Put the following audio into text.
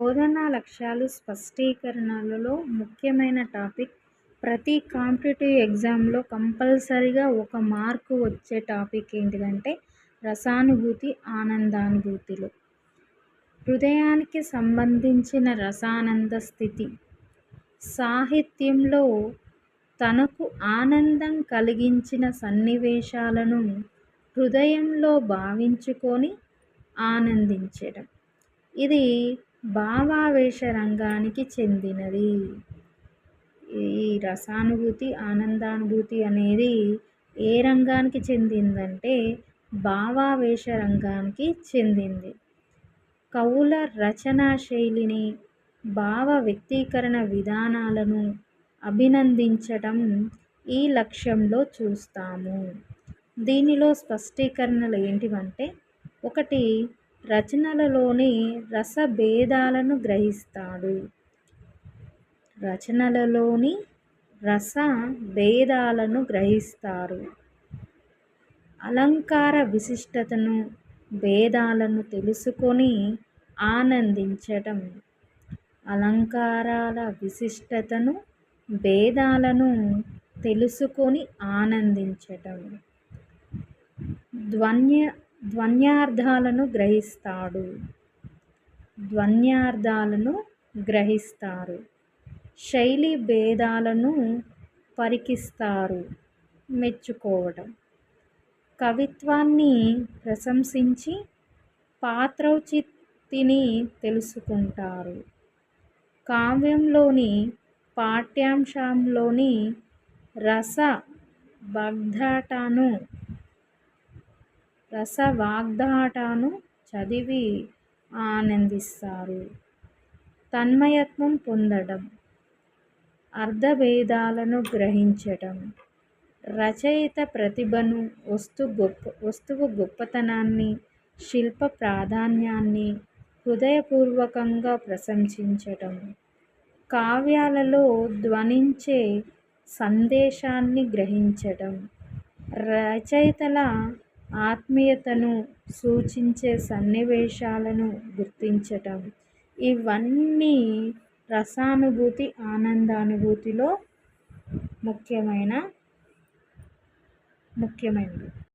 బోధనా లక్ష్యాలు స్పష్టీకరణలలో ముఖ్యమైన టాపిక్. ప్రతి కాంపిటేటివ్ ఎగ్జామ్లో కంపల్సరిగా ఒక మార్కు వచ్చే టాపిక్ ఏంటిదంటే రసానుభూతి ఆనందానుభూతిలో. హృదయానికి సంబంధించిన రసానంద స్థితి. సాహిత్యంలో తనకు ఆనందం కలిగించిన సన్నివేశాలను హృదయంలో భావించుకొని ఆనందించడం. ఇది భావావేశ రంగానికి చెందినది. ఈ రసానుభూతి ఆనందానుభూతి అనేది ఏ రంగానికి చెందిందంటే భావావేశ రంగానికి చెందింది. కవుల రచనా శైలిని భావ వ్యక్తీకరణ విధానాలను అభినందించటం ఈ లక్ష్యంలో చూస్తాము. దీనిలో స్పష్టీకరణలు ఏంటివంటే ఒకటి రచనలలోని రసభేదాలను గ్రహిస్తాడు. రచనలలోని రస భేదాలను గ్రహిస్తారు. అలంకార విశిష్టతను భేదాలను తెలుసుకొని ఆనందించటం. అలంకారాల విశిష్టతను భేదాలను తెలుసుకొని ఆనందించటం. ధ్వన్య ధ్వన్యార్థాలను గ్రహిస్తాడు. ధ్వన్యార్థాలను గ్రహిస్తారు. శైలి భేదాలను పరికిస్తారు. మెచ్చుకోవడం కవిత్వాన్ని ప్రశంసించి పాత్రౌచితిని తెలుసుకుంటారు. కావ్యంలోని పాఠ్యాంశంలోని రస బగ్ధాటను రసవాగ్దాటను చదివి ఆనందిస్తారు. తన్మయత్వం పొందడం అర్థభేదాలను గ్రహించటం రచయిత ప్రతిభను వస్తు గొప్ప వస్తువు గొప్పతనాన్ని శిల్ప ప్రాధాన్యాన్ని హృదయపూర్వకంగా ప్రశంసించటం కావ్యాలలో ధ్వనించే సందేశాన్ని గ్రహించటం రచయితల ఆత్మీయతను సూచించే సన్నివేశాలను గుర్తించటం. ఇవన్నీ రసానుభూతి ఆనందానుభూతిలో ముఖ్యమైన ముఖ్యమైనవి.